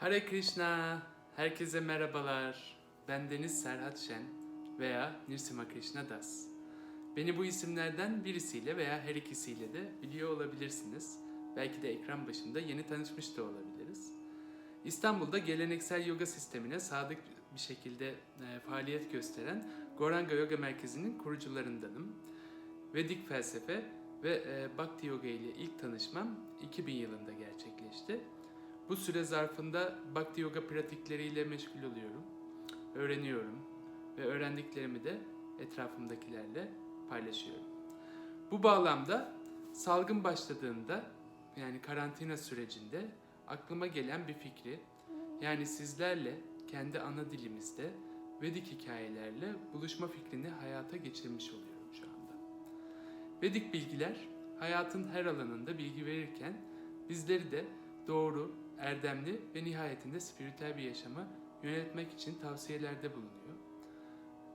Hare Krishna, herkese merhabalar. Ben Deniz Serhat Şen veya Nirsima Krishna Das. Beni bu isimlerden birisiyle veya her ikisiyle de biliyor olabilirsiniz. Belki de ekran başında yeni tanışmış da olabiliriz. İstanbul'da geleneksel yoga sistemine sadık bir şekilde e, faaliyet gösteren Goranga Yoga Merkezi'nin kurucularındanım. Vedik felsefe ve e, Bhakti Yoga ile ilk tanışmam 2000 yılında gerçekleşti. Bu süre zarfında Bhakti Yoga pratikleriyle meşgul oluyorum. Öğreniyorum ve öğrendiklerimi de etrafımdakilerle paylaşıyorum. Bu bağlamda salgın başladığında yani karantina sürecinde aklıma gelen bir fikri yani sizlerle kendi ana dilimizde Vedik hikayelerle buluşma fikrini hayata geçirmiş oluyorum şu anda. Vedik bilgiler hayatın her alanında bilgi verirken bizleri de doğru, erdemli ve nihayetinde spiritüel bir yaşama yöneltmek için tavsiyelerde bulunuyor.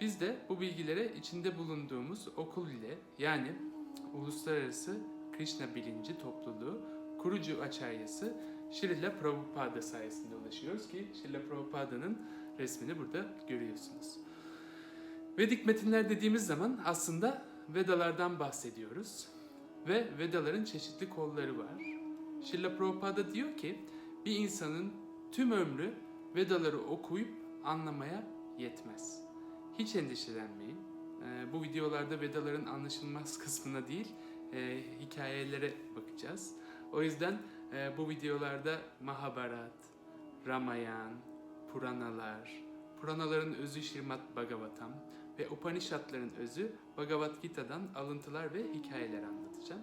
Biz de bu bilgilere içinde bulunduğumuz okul ile yani Uluslararası Krishna Bilinci Topluluğu kurucu açaryası Srila Prabhupada sayesinde ulaşıyoruz ki Srila Prabhupa'nın resmini burada görüyorsunuz. Vedik metinler dediğimiz zaman aslında Vedalardan bahsediyoruz ve Vedaların çeşitli kolları var. Srila Prabhupada diyor ki bir insanın tüm ömrü Vedaları okuyup anlamaya yetmez. Hiç endişelenmeyin. Ee, bu videolarda Vedaların anlaşılmaz kısmına değil, e, hikayelere bakacağız. O yüzden e, bu videolarda Mahabharat, Ramayan, Puranalar, Puranaların özü Şirmat Bhagavatam ve Upanishadların özü Bhagavad Gita'dan alıntılar ve hikayeler anlatacağım.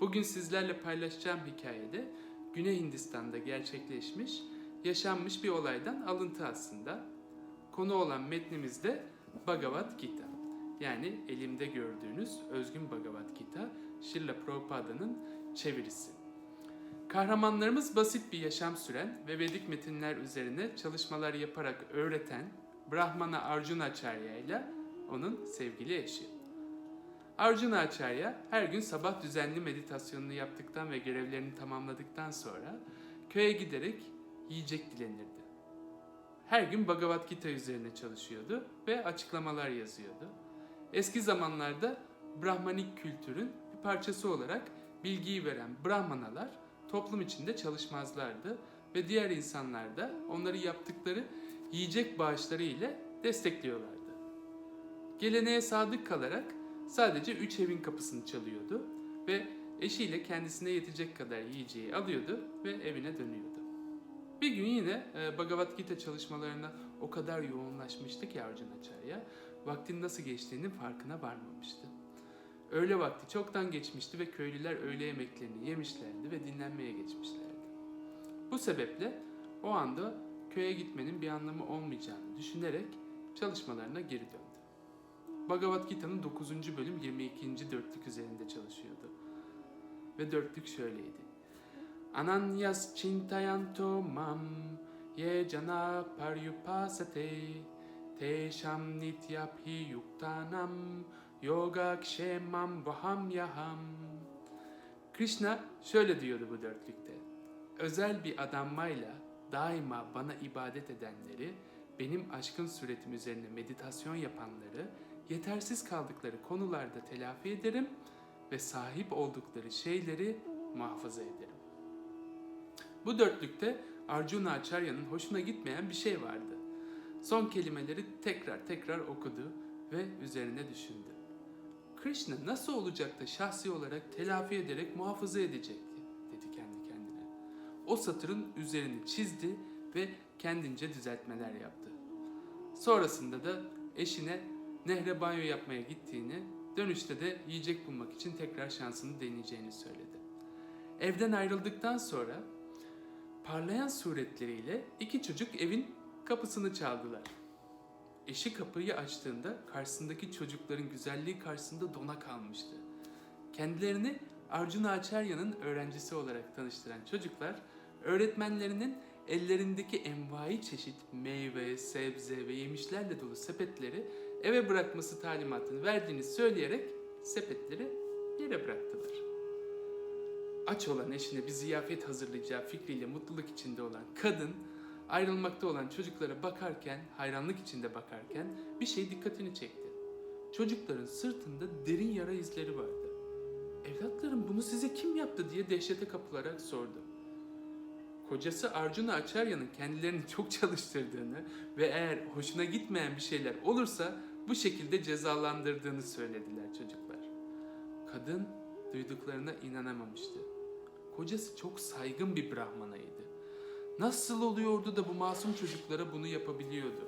Bugün sizlerle paylaşacağım hikayede Güney Hindistan'da gerçekleşmiş, yaşanmış bir olaydan alıntı aslında. Konu olan metnimizde Bhagavad Gita. Yani elimde gördüğünüz özgün Bhagavad Gita, Srila Prabhupāda'nın çevirisi. Kahramanlarımız basit bir yaşam süren ve Vedik metinler üzerine çalışmalar yaparak öğreten Brahmana Arjuna Acharya ile onun sevgili eşi. Arjuna Acharya her gün sabah düzenli meditasyonunu yaptıktan ve görevlerini tamamladıktan sonra köye giderek yiyecek dilenirdi. Her gün Bhagavad Gita üzerine çalışıyordu ve açıklamalar yazıyordu. Eski zamanlarda Brahmanik kültürün bir parçası olarak bilgiyi veren Brahmanalar toplum içinde çalışmazlardı ve diğer insanlar da onları yaptıkları yiyecek bağışları ile destekliyorlardı. Geleneğe sadık kalarak sadece üç evin kapısını çalıyordu ve eşiyle kendisine yetecek kadar yiyeceği alıyordu ve evine dönüyordu. Bir gün yine e, Bhagavad Gita çalışmalarına o kadar yoğunlaşmıştı ki Arjuna Acharya, vaktin nasıl geçtiğinin farkına varmamıştı. Öğle vakti çoktan geçmişti ve köylüler öğle yemeklerini yemişlerdi ve dinlenmeye geçmişlerdi. Bu sebeple o anda köye gitmenin bir anlamı olmayacağını düşünerek çalışmalarına geri döndü. Bhagavad Gita'nın 9. bölüm 22. dörtlük üzerinde çalışıyordu. Ve dörtlük şöyleydi. Ananyas chintayanto mam ye jana paryupasate teşam nityaphi yuktanam yoga kshemam vaham yaham. Krishna şöyle diyordu bu dörtlükte. Özel bir adanmayla daima bana ibadet edenleri, benim aşkın suretim üzerine meditasyon yapanları, yetersiz kaldıkları konularda telafi ederim ve sahip oldukları şeyleri muhafaza ederim. Bu dörtlükte Arjuna Acharya'nın hoşuna gitmeyen bir şey vardı. Son kelimeleri tekrar tekrar okudu ve üzerine düşündü. Krishna nasıl olacak da şahsi olarak telafi ederek muhafaza edecekti dedi kendi kendine. O satırın üzerini çizdi ve kendince düzeltmeler yaptı. Sonrasında da eşine nehre banyo yapmaya gittiğini, dönüşte de yiyecek bulmak için tekrar şansını deneyeceğini söyledi. Evden ayrıldıktan sonra parlayan suretleriyle iki çocuk evin kapısını çaldılar. Eşi kapıyı açtığında karşısındaki çocukların güzelliği karşısında dona kalmıştı. Kendilerini Arjuna Acharya'nın öğrencisi olarak tanıştıran çocuklar, öğretmenlerinin ellerindeki envai çeşit meyve, sebze ve yemişlerle dolu sepetleri eve bırakması talimatını verdiğini söyleyerek sepetleri yere bıraktılar. aç olan eşine bir ziyafet hazırlayacağı fikriyle mutluluk içinde olan kadın ayrılmakta olan çocuklara bakarken, hayranlık içinde bakarken bir şey dikkatini çekti. Çocukların sırtında derin yara izleri vardı. Evlatlarım bunu size kim yaptı diye dehşete kapılarak sordu. Kocası Arjuna Acharya'nın kendilerini çok çalıştırdığını ve eğer hoşuna gitmeyen bir şeyler olursa bu şekilde cezalandırdığını söylediler çocuklar. Kadın duyduklarına inanamamıştı. Kocası çok saygın bir brahmanaydı. Nasıl oluyordu da bu masum çocuklara bunu yapabiliyordu?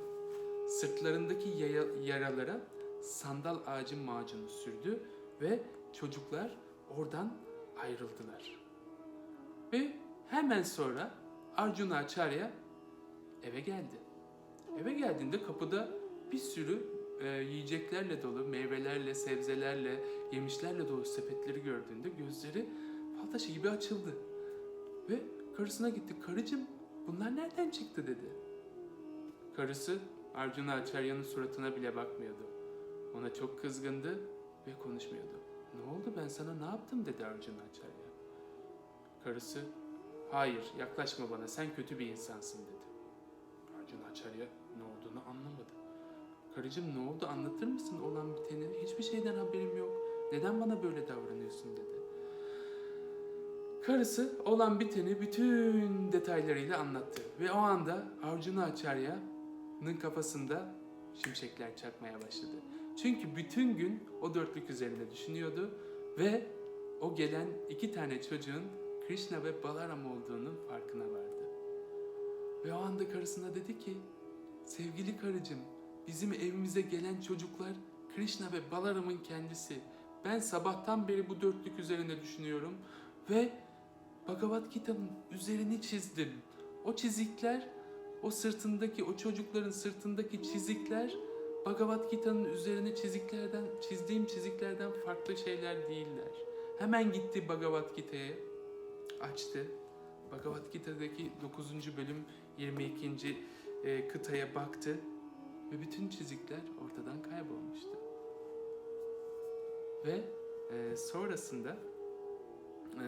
Sırtlarındaki yaralara sandal ağacı macunu sürdü ve çocuklar oradan ayrıldılar. Ve hemen sonra Arjuna Acharya eve geldi. Eve geldiğinde kapıda bir sürü e, yiyeceklerle dolu, meyvelerle, sebzelerle, yemişlerle dolu sepetleri gördüğünde gözleri fal taşı gibi açıldı. Ve karısına gitti. Karıcığım bunlar nereden çıktı dedi. Karısı Arjuna Acharya'nın suratına bile bakmıyordu. Ona çok kızgındı ve konuşmuyordu. Ne oldu ben sana ne yaptım dedi Arjuna Acharya. Karısı hayır yaklaşma bana sen kötü bir insansın dedi. Arjuna Acharya ne olduğunu anlamadı. Karıcığım ne oldu anlatır mısın olan biteni? Hiçbir şeyden haberim yok. Neden bana böyle davranıyorsun dedi. Karısı olan biteni bütün detaylarıyla anlattı. Ve o anda Arjuna Acharya'nın kafasında şimşekler çakmaya başladı. Çünkü bütün gün o dörtlük üzerinde düşünüyordu ve o gelen iki tane çocuğun Krishna ve Balaram olduğunun farkına vardı. Ve o anda karısına dedi ki, sevgili karıcığım, bizim evimize gelen çocuklar Krishna ve Balaram'ın kendisi. Ben sabahtan beri bu dörtlük üzerinde düşünüyorum ve Bhagavad Gita'nın üzerini çizdim. O çizikler, o sırtındaki, o çocukların sırtındaki çizikler Bhagavad Gita'nın üzerine çiziklerden, çizdiğim çiziklerden farklı şeyler değiller. Hemen gitti Bhagavad Gita'ya, açtı. Bhagavad Gita'daki 9. bölüm 22. e, kıtaya baktı ve bütün çizikler ortadan kaybolmuştu. Ve e, sonrasında e,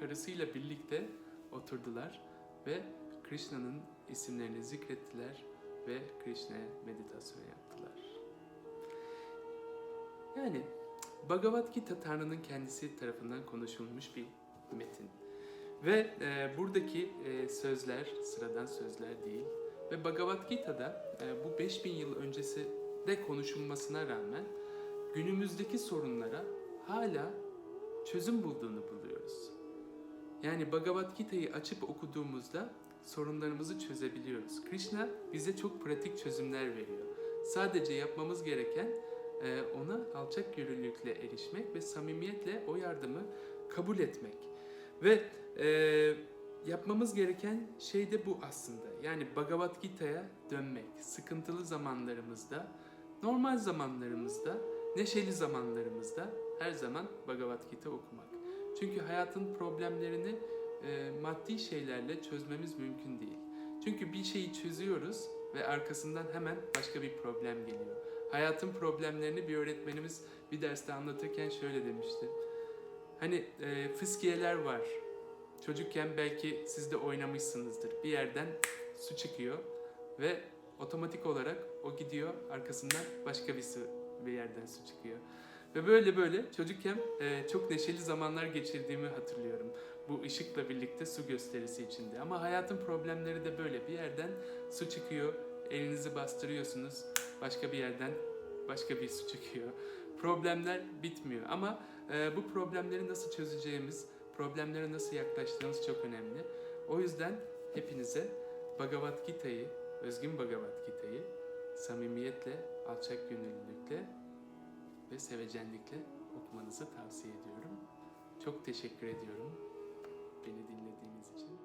karısıyla birlikte oturdular ve Krishna'nın isimlerini zikrettiler ve Krishna'ya meditasyon yaptılar. Yani Bhagavad Gita Tanrı'nın kendisi tarafından konuşulmuş bir metin. Ve e, buradaki e, sözler sıradan sözler değil. Ve Bhagavad Gita'da e, bu 5000 yıl öncesi de konuşulmasına rağmen günümüzdeki sorunlara hala çözüm bulduğunu buluyoruz. Yani Bhagavad Gita'yı açıp okuduğumuzda sorunlarımızı çözebiliyoruz. Krishna bize çok pratik çözümler veriyor. Sadece yapmamız gereken e, ona alçak gönüllülükle erişmek ve samimiyetle o yardımı kabul etmek. Ve e, yapmamız gereken şey de bu aslında. Yani Bhagavad Gita'ya dönmek. Sıkıntılı zamanlarımızda, normal zamanlarımızda, neşeli zamanlarımızda her zaman Bhagavad Gita okumak. Çünkü hayatın problemlerini e, maddi şeylerle çözmemiz mümkün değil. Çünkü bir şeyi çözüyoruz ve arkasından hemen başka bir problem geliyor. Hayatın problemlerini bir öğretmenimiz bir derste anlatırken şöyle demişti. Hani e, fıskiyeler var. Çocukken belki siz de oynamışsınızdır. Bir yerden su çıkıyor ve otomatik olarak o gidiyor arkasından başka bir su bir yerden su çıkıyor. Ve böyle böyle çocukken e, çok neşeli zamanlar geçirdiğimi hatırlıyorum. Bu ışıkla birlikte su gösterisi içinde. Ama hayatın problemleri de böyle. Bir yerden su çıkıyor, elinizi bastırıyorsunuz. Başka bir yerden başka bir su çıkıyor. Problemler bitmiyor. Ama e, bu problemleri nasıl çözeceğimiz, problemlere nasıl yaklaştığımız çok önemli. O yüzden hepinize Bhagavad Gita'yı, özgün Bhagavad Gita'yı samimiyetle, alçak gönüllülükle ve sevecenlikle okumanızı tavsiye ediyorum. Çok teşekkür ediyorum beni dinlediğiniz için.